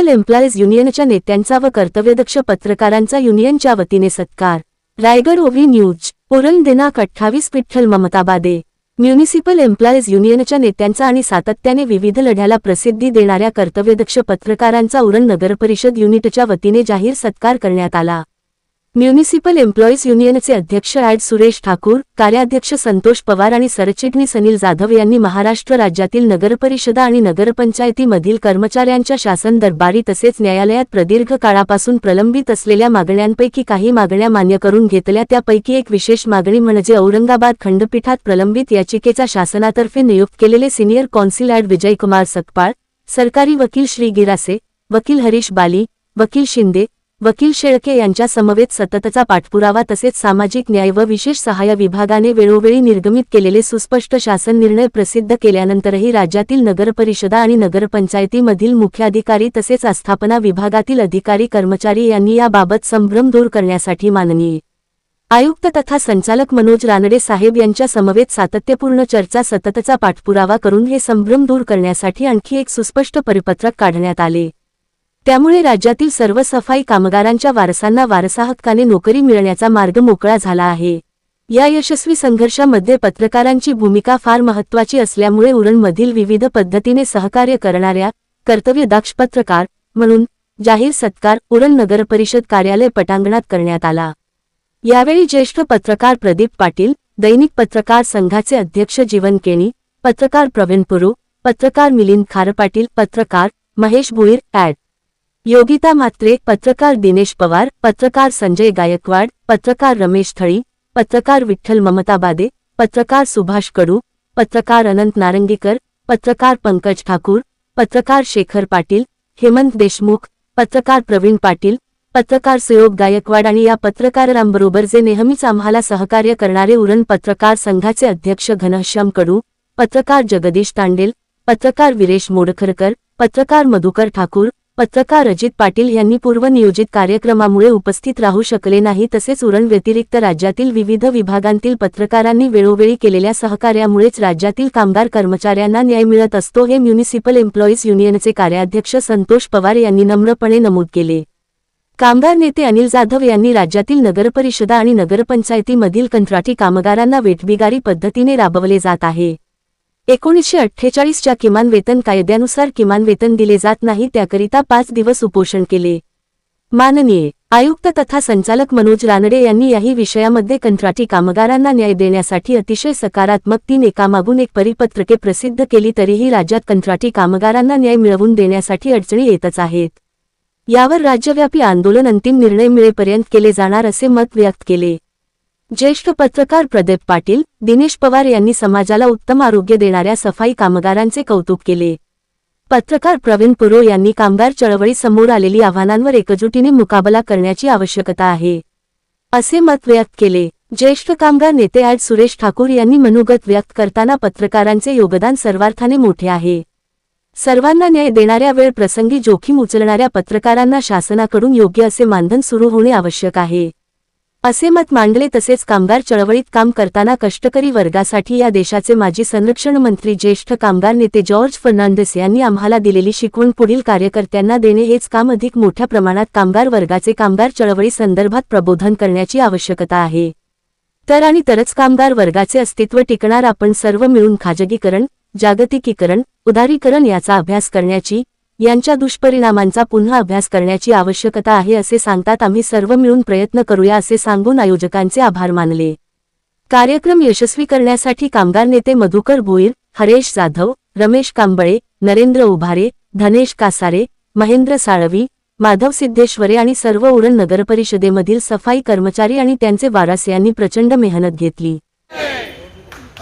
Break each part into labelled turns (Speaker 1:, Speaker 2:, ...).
Speaker 1: Municipal employees युनियनच्या नेत्यांचा व कर्तव्यदक्ष पत्रकारांचा युनियनच्या वतीने सत्कार. रायगड ओव्ही न्यूज पुरण दिनांक अठ्ठावीस विठ्ठल ममताबादे. म्युनिसिपल एम्प्लॉईज युनियनच्या नेत्यांचा आणि सातत्याने विविध लढ्याला प्रसिद्धी देणाऱ्या कर्तव्यदक्ष पत्रकारांचा उरण नगरपरिषद युनिटच्या वतीने जाहीर सत्कार करण्यात आला. म्युनिसिपल एम्प्लॉईज युनियनचे अध्यक्ष ॲड सुरेश ठाकूर कार्याध्यक्ष संतोष पवार आणि सरचिटणीस अनिल जाधव यांनी महाराष्ट्र राज्यातील नगरपरिषदा आणि नगरपंचायतीमधील कर्मचाऱ्यांच्या शासन दरबारी तसेच न्यायालयात प्रदीर्घ काळापासून प्रलंबित असलेल्या मागण्यांपैकी काही मागण्या मान्य करून घेतल्या त्यापैकी एक विशेष मागणी म्हणजे औरंगाबाद खंडपीठात प्रलंबित याचिकेचा शासनातर्फे नियुक्त केलेले सिनियर कौन्सिल ॲड विजयकुमार सकपाळ सरकारी वकील श्री गिरासे वकील हरीश बाली वकील शिंदे वकील शेळके यांच्या समवेत सततचा पाठपुरावा तसेच सामाजिक न्याय व विशेष सहाय्य विभागाने वेळोवेळी निर्गमित केलेले सुस्पष्ट शासन निर्णय प्रसिद्ध केल्यानंतरही राज्यातील नगरपरिषदा आणि नगरपंचायतीमधील मुख्याधिकारी तसेच आस्थापना विभागातील अधिकारी कर्मचारी यांनी याबाबत संभ्रम दूर करण्यासाठी माननीय आयुक्त तथा संचालक मनोज रानडे साहेब यांच्या समवेत सातत्यपूर्ण चर्चा सततचा पाठपुरावा करून हे संभ्रम दूर करण्यासाठी आणखी एक सुस्पष्ट परिपत्रक काढण्यात आले. त्यामुळे राज्यातील सर्व सफाई कामगारांच्या वारसांना वारसाहक्काने नोकरी मिळण्याचा मार्ग मोकळा झाला आहे. या यशस्वी संघर्षामध्ये पत्रकारांची भूमिका फार महत्त्वाची असल्यामुळे उरणमधील विविध पद्धतीने सहकार्य करणाऱ्या कर्तव्यदक्ष पत्रकार म्हणून जाहीर सत्कार उरण नगरपरिषद कार्यालय पटांगणात करण्यात आला. यावेळी ज्येष्ठ पत्रकार प्रदीप पाटील दैनिक पत्रकार संघाचे अध्यक्ष जीवन केणी पत्रकार प्रवीण पुरू पत्रकार मिलिंद खारपाटील पत्रकार महेश भुईर ॲड. योगिता म्हात्रे पत्रकार दिनेश पवार पत्रकार संजय गायकवाड पत्रकार रमेश थळी पत्रकार विठ्ठल ममताबादे पत्रकार सुभाष कडू पत्रकार अनंत नारंगीकर पत्रकार पंकज ठाकूर पत्रकार शेखर पाटील हेमंत देशमुख पत्रकार प्रवीण पाटील पत्रकार सुयोग गायकवाड आणि या पत्रकारांबरोबर जे नेहमीच आम्हाला सहकार्य करणारे उरण पत्रकार संघाचे अध्यक्ष घनश्याम कडू पत्रकार जगदीश तांडेल पत्रकार विरेश मोडखरकर पत्रकार मधुकर ठाकूर पत्रकार अजित पाटील यांनी पूर्वनियोजित कार्यक्रमामुळे उपस्थित राहू शकले नाही तसेच उरण व्यतिरिक्त राज्यातील विविध विभागांतील पत्रकारांनी वेळोवेळी केलेल्या सहकार्यामुळेच राज्यातील कामगार कर्मचाऱ्यांना न्याय मिळत असतो हे म्युनिसिपल एम्प्लॉईज युनियनचे कार्याध्यक्ष संतोष पवार यांनी नम्रपणे नमूद केले. कामगार नेते अनिल जाधव यांनी राज्यातील नगरपरिषदा आणि नगरपंचायतीमधील कंत्राटी कामगारांना वेठबिगारी पद्धतीने राबवले जात आहे. एकोणीसशे अठ्ठेचाळीसच्या किमान वेतन कायद्यानुसार किमान वेतन दिले जात नाही त्याकरिता पाच दिवस उपोषण केले. माननीय आयुक्त तथा संचालक मनोज रानडे यांनी याही विषयामध्ये कंत्राटी कामगारांना न्याय देण्यासाठी अतिशय सकारात्मक तीन एकामागून एक परिपत्रके प्रसिद्ध केली तरीही राज्यात कंत्राटी कामगारांना न्याय मिळवून देण्यासाठी अडचणी येतच आहेत. यावर राज्यव्यापी आंदोलन अंतिम निर्णय मिळेपर्यंत केले जाणार असे मत व्यक्त केले. ज्येष्ठ पत्रकार प्रदीप पाटील दिनेश पवार यांनी समाजाला उत्तम आरोग्य देणाऱ्या सफाई कामगारांचे कौतुक केले. पत्रकार प्रवीण पुरो यांनी कामगार चळवळी समोर आलेली आव्हानांवर एकजुटीने मुकाबला करण्याची आवश्यकता आहे. असे मत व्यक्त केले. ज्येष्ठ कामगार नेते ॲड सुरेश ठाकूर यांनी मनोगत व्यक्त करताना पत्रकारांचे योगदान सर्वार्थाने मोठे आहे. सर्वांना न्याय देणाऱ्या वेळ प्रसंगी जोखीम उचलणाऱ्या पत्रकारांना शासनाकडून योग्य असे मानधन सुरू होणे आवश्यक आहे. असे मत मांडले तसेच कामगार चळवळीत काम करताना कष्टकरी वर्गासाठी या देशाचे माजी संरक्षण मंत्री ज्येष्ठ कामगार नेते जॉर्ज फर्नांडिस यांनी आम्हाला दिलेली शिकवण पुढील कार्यकर्त्यांना देणे हेच काम अधिक मोठ्या प्रमाणात कामगार वर्गाचे कामगार चळवळी संदर्भात प्रबोधन करण्याची आवश्यकता आहे. तर आणि तरच कामगार वर्गाचे अस्तित्व टिकणार आपण सर्व मिळून खाजगीकरण जागतिकीकरण उदारीकरण याचा अभ्यास करण्याची यांच्या दुष्परिणामांचा पुन्हा अभ्यास करण्याची आवश्यकता आहे असे सांगतात आम्ही सर्व मिळून प्रयत्न करूया असे सांगून आयोजकांचे आभार मानले. कार्यक्रम यशस्वी करण्यासाठी कामगार नेते मधुकर भोईर हरेश जाधव रमेश कांबळे नरेंद्र उभारे धनेश कासारे महेंद्र साळवी माधव सिद्धेश्वरे आणि सर्व उरण नगरपरिषदेमधील सफाई कर्मचारी आणि त्यांचे वारस यांनी प्रचंड मेहनत घेतली.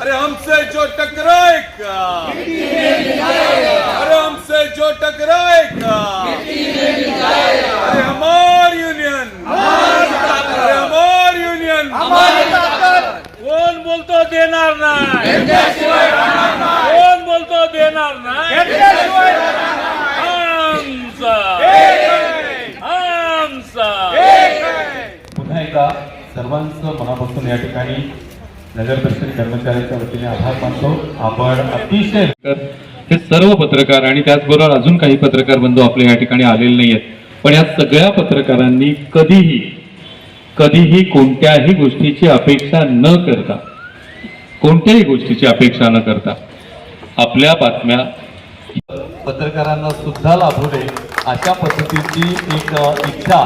Speaker 2: अरे हमसे जो टकराएगा। जो टकराएगा अरे हमार यूनियन अरे हमार यूनियन कोण बोलतो देणार नाही? कोण बोलतो देणार नाही? आमचा! आमचा!
Speaker 3: पुन्हा एकदा सर्वांचं मनापासून या ठिकाणी नगर परिषद कर्मचाऱ्यांच्या वतीने आभार मानतो. आपण अतिशय हे सर्व पत्रकार आणि त्याचबरोबर अजून काही पत्रकार बंधू आपल्या या ठिकाणी आलेले नाही आहेत पण या सगळ्या पत्रकारांनी कधीही कधीही कोणत्याही गोष्टीची अपेक्षा न करता कोणत्याही गोष्टीची अपेक्षा न करता आपल्या बातम्या पत्रकारांना सुद्धा लाभू दे अशा पद्धतीची एक इच्छा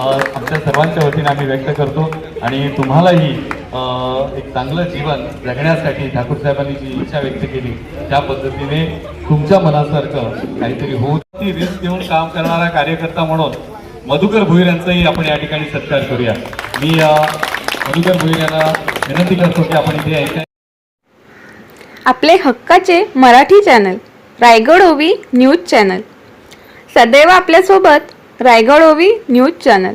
Speaker 3: आमच्या सर्वांच्या वतीने आम्ही व्यक्त करतो. आणि तुम्हालाही एक चांगलं जीवन जगण्यासाठी ठाकूर साहेबांनी जी इच्छा व्यक्त केली त्या पद्धतीने तुमच्या मनासारखं काहीतरी होऊ ती रिस्क घेऊन काम करणारा कार्यकर्ता म्हणून मधुकर भुईर यांचाही आपण या ठिकाणी सत्कार करूया. मी मधुकर भुईर यांना विनंती करतो की आपण इथे यायचं
Speaker 4: आपले हक्काचे मराठी चॅनल रायगड ओवी न्यूज चॅनल. सदैव आपल्यासोबत रायगड ओवी न्यूज चॅनल.